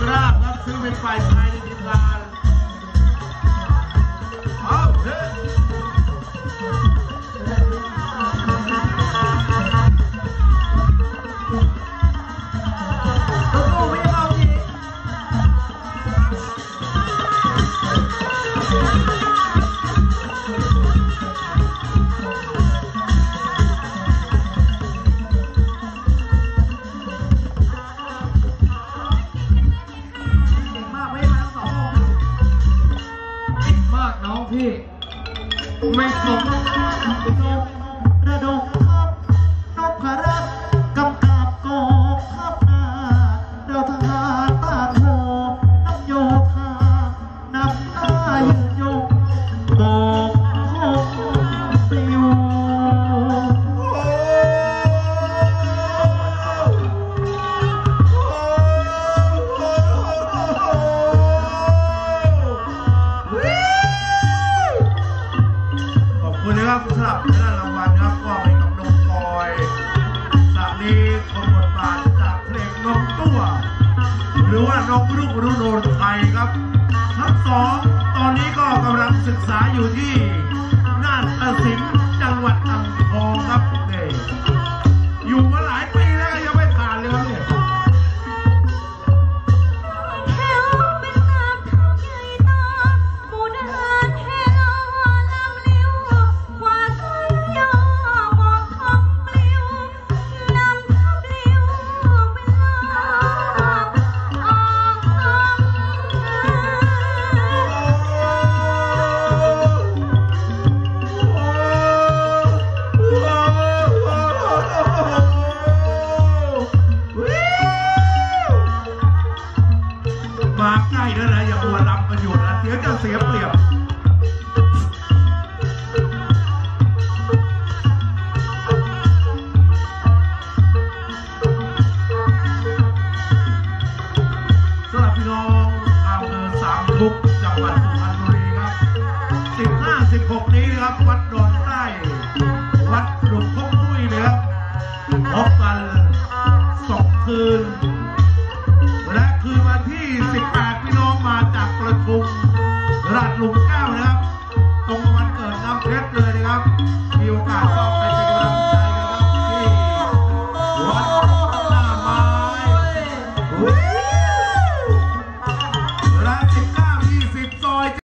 กราบครับซึ่งเป็นฝ่ายชายในทีมงานเอา น้องพี่ ไม่สมระ รับได้รางวัลนะครับก็ให้กับน้องพลอยจากนี้ขบทบาทจากเพลงน้องตัว หรือว่าน้องรุ่งรุ่งโรนไทยครับ ทั้งสองตอนนี้ก็กำลังศึกษาอยู่ที่นาฏศิลป์ รับได้นะนะอย่าอวดรับมันอชน์นะเสียจะเสียเปรียบสำหรับพี่น้องอำเภอสามทุกจังหวัดสุพรรณบุรีครับสิบห้าสิบหกนี้นะครับ วัดดอนใต้วัดหลวงพ่อคุ้ยนะครับพบกันสองคืน 18พี่น้องมาจากประชุมรัดหลุมเก้านะครับ ตรงวันเกิดน้ำเพชรเลยนะครับ มีโอกาสก็